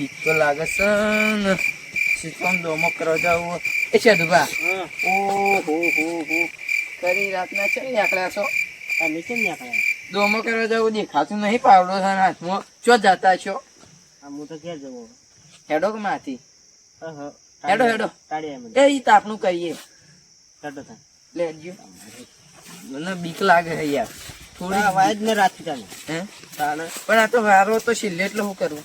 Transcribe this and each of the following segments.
બીક તો લાગે છે ને શીખવામ ડોમો કરવા જાવ એ છે દુભા. ઓ હો હો હો. કરી રાતના છે ને આકડા છો? તમે કેમ નીકળ્યા? ડોમો કરવા જાવ દેખાતું નહીં પાવડો છે હાથમાં. ચો જતા છો? આ હું તો ઘેર જવો હેડો કે માથી? હેડો, હેડો. એ ઈ તાપનું કરીએ. હેડો તા લેજો મને બીક લાગે છે યાર. થોડી વાય ને રાખી ચાલે. હે? પણ આ તો વારો તો છેલ્લે એટલે હું કરવું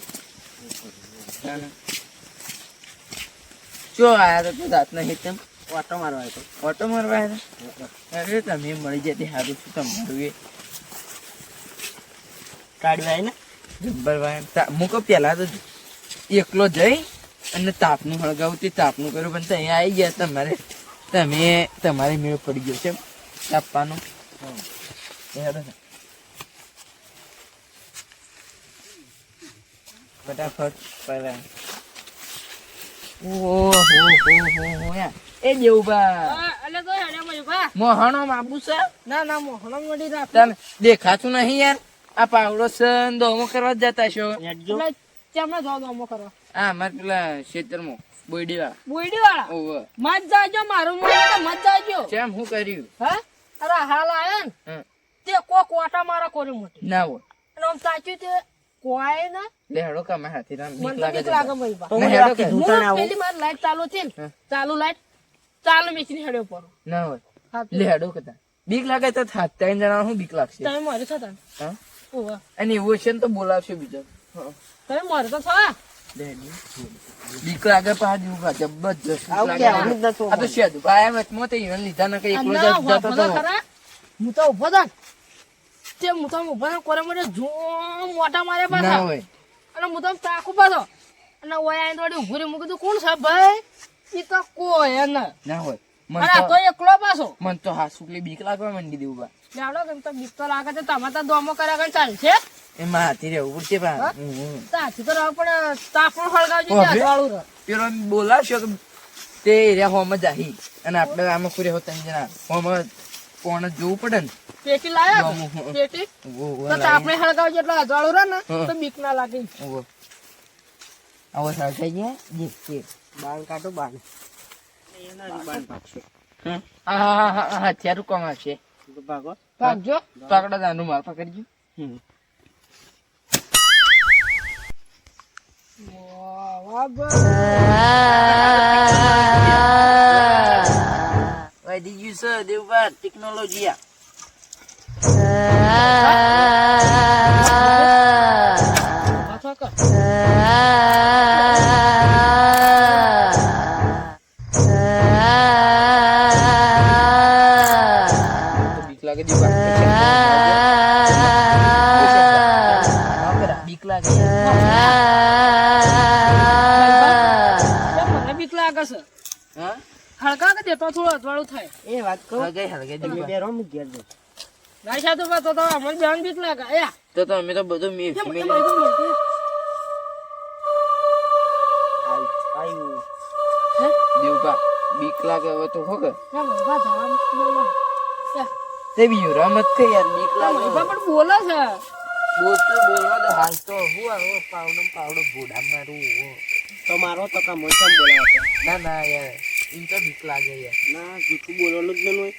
ચો આયા તો તું દાંત નહીં તેમ ઓટો મારવા આવ્યો ઓટો મારવા આવ્યા અરે તમે મળી જતી સારું છું તમારું એ કાઢવાય ને? જબ્બર ભાઈ તા- મૂકો પેલા તો એકલો જઈ અને તાપનું હળગાવું તે તાપનું કર્યું પણ ત્યાં આવી ગયા તમારે. તમે તમારે મેળ પડી ગયો છે તાપવાનું એ હેડો ને. ફટાફટ પહેલા ઓહો હો હો હો યાર એ દેવુભા મોહણો બાબુ છે? ના ના મોહણા મળી રાખ. તને દેખાતું નહીં યાર. આ પાવડો છે દોમો કરવા જતા છો. ચમડા જાવ દોમો કરો આ અમાર પેલા ખેતરમાં બોયડી વાળા બોયડી વાળા ઓવ મત જાજો મારું મત જાજો. કેમ શું કર્યું? હા? અરે હાલ આયા ને. તે કોક વાટા મારા કોરી મોટી. ના હોય. અને આમ સાચું તે કોઈ ના લે હેડો કામે હાથી ના બીક લાગે બીક છે લાગે ભાઈ બા. તો હું હેડો કે. હું પેલી મારી લાઈટ ચાલુ છે ને ચાલુ લાઈટ ચાલુ મેચની હેડો પર ના હોય. લે હેડો કતા બીક લાગે તો થાત ત્રણ જણા હું બીક લાગશે? તમે મારે થતા હા? ઓવા અને એવું છે ને તો બોલાવશે બીજો. તમે મારે તો છો બીક લાગે પા જેવું કા જબરજસ્ત લાગે. આ તો ભાઈ તો લીધા ન એકલો જતો તો હું તો ઊભો થા તે હું તો ઊભા કોરે મને જો મોટા મારે પાછા. અને હું તો તાકુ પાછો. અને ઓય આઈ દોડી ઉભરી રહી. મેં કોણ છે ભાઈ? ઈ તો કોઈ ને. ના હોય. આ તો એકલો પાછો. મન તો હા સુકલી બીક લાગવા માંડી દેવું બા જાડો કેમ તો બીક તો લાગે છે. તમે તો દોમો કર્યા કરે ચાલશે એમાં હાથી રહેવું પડશે હમ. તાથી તો રહો પણ તાપણ હળગાવજો અજવાળું રહે. પેલો બોલાવશો કે તે એરિયા હોમ જ આહી. અને આપણે આમાં ફરે હોતા જણા. હોમ કોણ જ જોવું પડે ને પેટી લાયા દોમો, હમ. પેટી વો, વો તો લાવીને. તાપણે હળગાવજો એટલે અજવાળું રહે ને હા. તો બીક ના લાગે ઓવો. આવો સાવ થઈ ગયા જી, જી. બાણ કાઢો બાણ એના જ બાણ પાકશે હમ. હા હા હા હા હા હથિયારું કોમ આવશે તો ભાગો ભાગજો પકડો દાનું માર પકડજો હમ. વાહ, વાહ, ભાઈ. વધી ગયું છે દેવભાર ટેકનોલોજી હા હળગા કે દેતો થોડું અજવાળું થાય એ વાત કહું હળગે હળગે તમે. બે રોમ ઘેર જઉં. સાધુ સાથે તો તો અમને બેન બીક લાગે એ તો તો અમે તો બધું મી? આઈ- આયું. હે? બીક લાગે હવે તો હો કે કેમ ઊભા થવા બોલો. એ, તે બી રમત કે યાર બીક લાગે પણ બોલે છે બોલ તો બોલવા દે હાલ તો હું આવો પાવડો ને પાવડો ભોડા મારું હો. તો મારો તો કામ હોય કેમ ના ના યાર એમ તો બીક લાગે યાર. ના જૂઠું બોલવાનું જ નહીં હોય.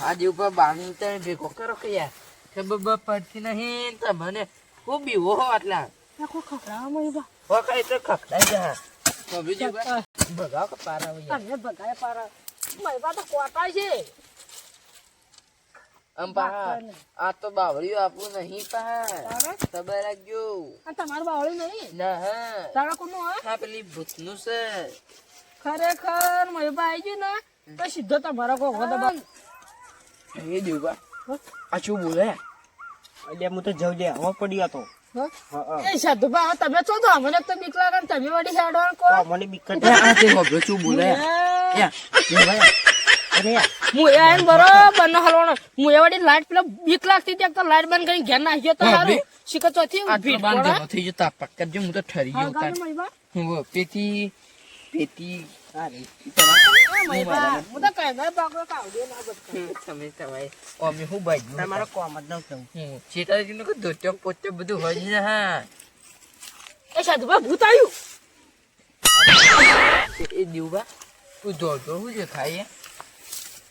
હાજ ઉપર બાંધી તમે ભેગો કરો કે યાર. ખબર બ પડતી નહીં તમને ખૂબ બીવો હો આટલા. આખો ખખડાવામાં બા. હો કઈ તો ખખડાઈ જા. બીજું આ, ભગાવ કે પારા ભગાય. તમને બગાડે પારા મારી તો કોટા છે. આમ પા આ તો બાવળીઓ આપવું નહીં પા? ખબર રાખજો. આ તમારું બાવળી નહીં? ના હા. તારા કોનું હોય? હા પેલી ભૂતનું છે. ખરેખર મયુબા આવી ગયું ને તો સીધો તમારા વખત દબા- એ દેવબા આ શું બોલે? એટલે હું તો જઉં લે પડ્યો હા? હા, હા. એ સાધુબા હવે તમે છો તો અમને તો બીક લાગે તમે વળી હેડવાનું કહો મને બીક આ તે શું બોલે? યા હું એ આઈને બરોબર નો હલવાનો. હું એ લાઈટ પેલા બીક લાગતી ત્યાં એક તો લાઈટ બંધ કરીને ઘેર નાખ્યો તો હા, સારું શીખો ચોથી આટલો ભીડ બાંધો થઈ જતા પક્કા જો હું તો ઠરી ગયો તાર. હું પેતી પેતી હા રે. એ મહિબા, હું તો કઈ ના કાવડ્યો ના બધો. તમે તમારો કોમ જ ન હું હોય હા. એ સાધુભા ભૂત આવ્યું. એ દીવબા તું છે ખાઈએ?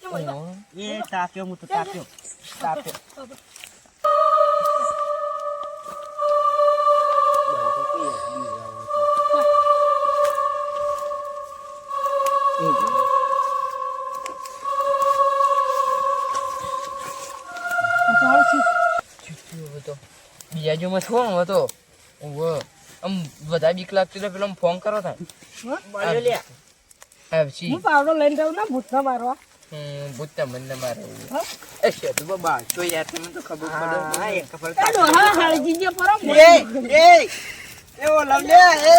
એ તાપ્યો હું તો તાપ્યો તાપ્યો બીજા જો મત કોણ હતો ઓહો આમ બધા બીક લાગતી તો પેલો ફોન કરો થાય હું પાવડો લઈને જાઉં ના ભૂતના મારવા હમ ભૂતતા મને મારે? એ શેતુ બાબા તો યાર તમે તો ખબર હા. એક કપલ એ ડોહા હાળજી જે પરો એ એ એ લવલે એ.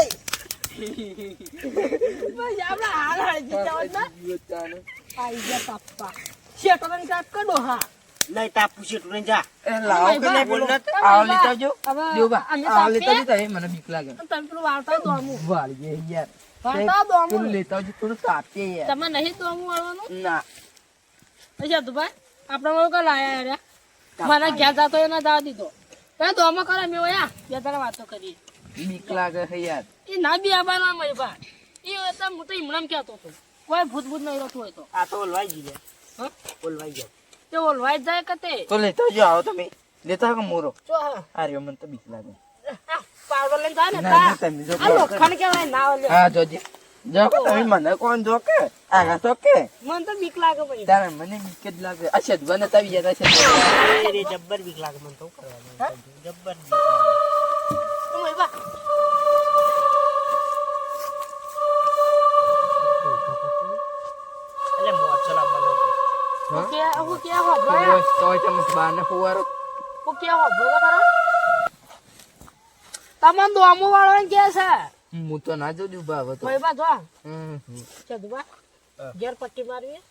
બસ આપણે હાલ હાળજી જવા આઈ ગયા પાપ્પા. શેટો તને કાક કો ડોહા નહીં તાપું છે તું જા. એ લાવો કે નહીં બોલ આવ લેતા જો હવે આવ લેતા જો મને બીક લાગે. પેલું વાળી યાર. દોમું લેતા આવજો થોડું તાપીએ યાર. તમે નહીં દોમું વાળવાનું? ના. અચ્છા તું ભાઈ આપણે ઘેર જાતો એના જવા દીધો. તમે દોમો કરે મેં ઓયા બે તારા વાતો કરી બીક લાગે છે યાર. એ ના બી આવવાનો મય ભાઈ એ હતા હું તો કહેતો હતો. કોઈ ભૂત ભૂત નહીં રહેતું હોય તો. આ તો ઓલવાઈ ગઈ હા? ઓલવાઈ જાય તે ઓલવાઈ જાય કતે તે? તો લેતા આવો તમે. લેતા કે મોરો? જો હા. મને તો બીક લાગે. પાવડો લઈને જાય ને તા. ના, તમે જો આ લોખંડ કહેવાય ના ઓલે હા જોજે. જો તમે મને કોણ જો આગા તો કે મને તો બીક લાગે ભાઈ. તારે મને બીક જ લાગે. આ શેત બને તાવી જતા છે એ જબ્બર બીક લાગે મને તો કરવાનું? જબ્બર બીક લાગે. તો બા. એટલે મોરચો લાવવાનો હતો. હું કે હું કે તો તમે બાને ફુવારો. હું કે હોભળો તો ખરા તમને દોમો વાળો કે છે. હું તો ના જોજુ બા હવે તો બા જો. ચદુ બા ઘેર પટ્ટી મારવી.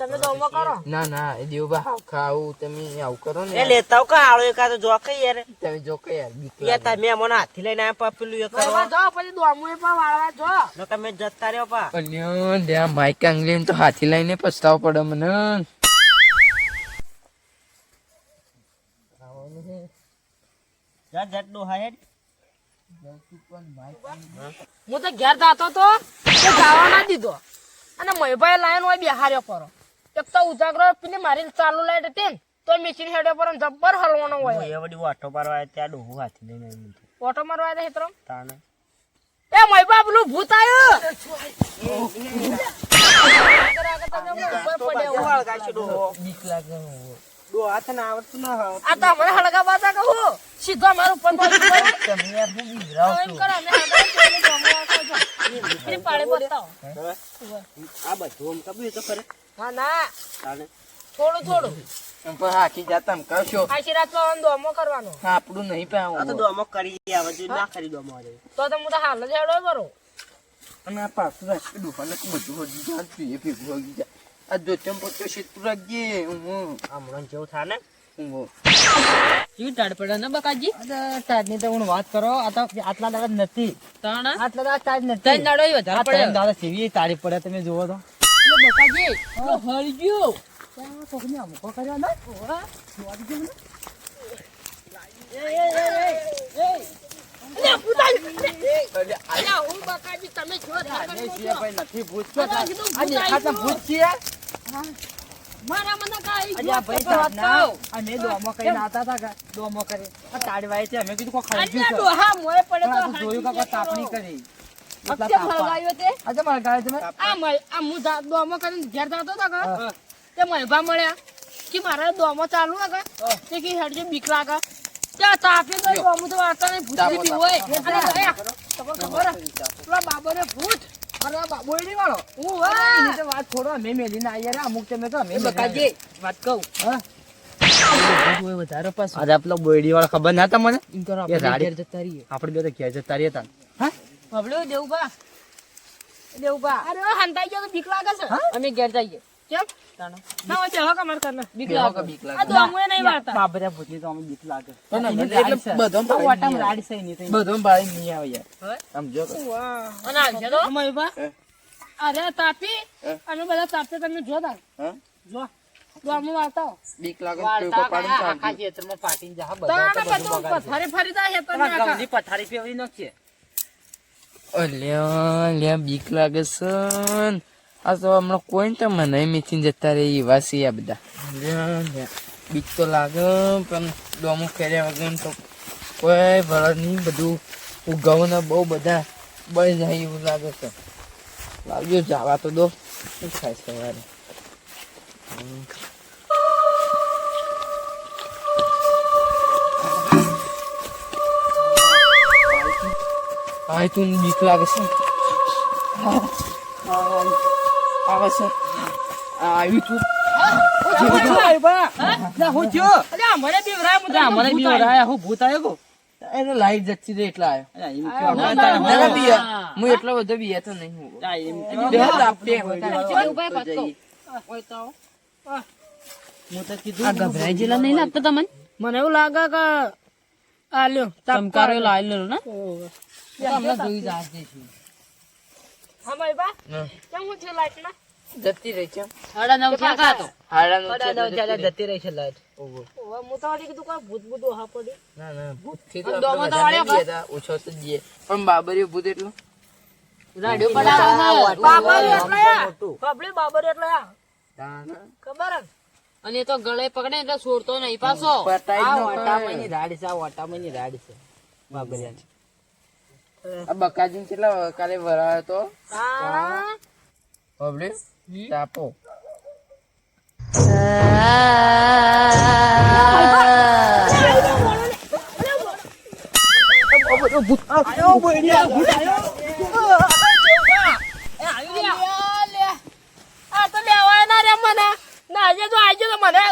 તમે દોમો કરો. ના ના એ દેવબા ખાવું તમે આવું કરો ને એ લેતા કા આળો યાર. તમે જો યાર બીક યાર તમે મને હાથી લઈને આયા પાપેલું એ જો પછી દોમો એ વાળવા જો. ન તમે જતા રહ્યો પા ત્યાં માઈક આંગલી તો હાથી લઈને પસ્તાવો પડે મને. જા જટ ડોહા હેડ હું તો ઘેર જાતો તો જવા ના દીધો. અને મયભાઈ લાઈન હોય બિહાર્યો પરો એક તો ઉજાગરો પીને મારી ચાલુ લાઈટ હતી તો મેચીન હેડે પર જબ્બર હલવાનો હોય. એ વડી વાટો મારવા આવ્યા ત્યાં ડોહું હાથી લઈને. ઓટો મારવા આવ્યા હેતરમ? તાને એ મયબા પેલું ભૂત આવ્યું હોય. બીક લાગે આવડતું ના આ તો કહું. સીધો મારું તમે યાર કરો, અમે બતાવો. આ બધું તો હા થોડું થોડું. પણ હાકી જાતા કશો આશીર્વાદ પાવાનો દોમો કરવાનો. આપણું નહીં આ તો દોમો ડોમો કરી આવે જો ના કરી દોમો આવે તો તો હું તો હાલ જ હેડો બરો અને આ પાછું રાખી બધું હજી જાણ પીએ ભેગું હજી જા આ દોચમ પોચો શેતું રાખજે. હું હમણાં જેવું થાય ને શું ટાડ પડે ને બકાજી? તાજની તો હું વાત કરો આ તો આટલા દાડા નથી. તાણ? આટલા દાડા તાજ નથી. તઈ નાડો વધારે પડે દાડા સેવી તારી પડે તમે જુઓ તો. બકાજી હળી ગયો. કોકને અમુકો કર્યો ને અલ્યા, ભૂત આવ્યું. અલ્યા, હું બકાજી તમે છો નથી ભૂત અરે, આ દેખાતા ભૂત છીએ? મારા મને કાંઈ અલ્યા ભાઈ તાજના કહું. અમે દોમો કરીને આવતા હતા કે દોમો કરી આ તાડવાય છે અમે કીધું કોઈ ખાઈ અલ્યા, ગયું ડોહા મોંએ પડે તો જોયું કાકા તાપણી કરી. એટલા અક્ષય તે? આજે મારા તમે? આ મય- આ હું દોમો કરીને ઘેર જતો હતો કે તે મયભા મળ્યા કે મારે દોમો ચાલુ હે કે તે કે હેડજે બીક લાગે. ત્યાં તાપી ગઈ દોમો તો વાર્તા નહીં ભૂતની બી હોય અને ગયા. ખબર? પેલા બાબોને ભૂત. અરે બોયડી વાળો? હું વાત છોડો અમે મેલીને આયા રે અમુક તમે તો અમે બકાજી વાત કહું. હા. વધારે પાછું. આજે પેલો બોયડી વાળો ખબર ના તમને રહીએ. આપણે બે ઘેર જતા રહ્યા તા હા? બા દેવબા. દેવબા. અરે હંતાઈ ગયો તો બીક લાગે છે. અમે ઘેર જઈએ. કેમ તાણે. ના હોય બેહો કમાર કર બીક લાગે બીક લાગે. આ દોમોય નહીં વાળતા બાબરા ભૂતની તો અમે બીક લાગે પણ એટલે રાડ છે. બધો તો પાડી નહીં રાડ છે એની તો એની. બધો ભાઈ નહીં આવે યાર સમજો વાહ અને આવશે તો મયુભા હે? અરે તાપી અમે બધા તાપતે તમે જો હા? જો. બીક લાગે તો વાળતા આખા ખેતરમાં ફાટીને જા, બધા તો બધું બધું પથારી ફરી દે. આખા. પથારી ફેરવી નાખીએ. અલ્યા અલ્યા બીક લાગે છે આ તો હમણાં કોઈ તો મને મીઠી જતા રહે છે આ બધા. બીક તો લાગે, પણ ડોમો ફેર્યા વગર તો કોઈ વળદ નહીં, બધું ઉગાવને બહુ બધા બળી જાય એવું લાગે છે લાવજો જવા તો દો શું થાય સવારે. હા તું બીક લાગે છે આવે છે. આવ્યું તું. મને લાઈટ જતી એટલે આવ્યો હું- એટલો બધો નહીં નહીં લાગતો તમને? એવું લાગે કે આ લ્યો ચમકારો લાવેલો ને. હમણાં જોઈ જાજે છે. હા. કેમ થયું લાઈટ ના જતી રહી છે. સાડા નવ થયા કા તો? હાડા નવ થયા જતી રહી છે લાઈટ. ઓહો. હું તો કીધું કોઈ ભૂત ભૂત ઓહા પડી. ના ના ભૂતથી તો દોમો તો વધારે વાળ્યો નહીં ગયા તા, ઓછો તો જઈએ પણ બાબરીઓ ભૂત એટલું? રાડિયો એટલે. ખબર અને તો ગળે પકડે એટલે છોડતો નહીં પાછો. આ જ ન રાડ છે આ વાટામાંની રાડ છે બાબરિયાની. આ બકાજી કેટલા કાલે ભરાયો તો. આ લેવાય ના રે મને ના આજે તો આજે તો મને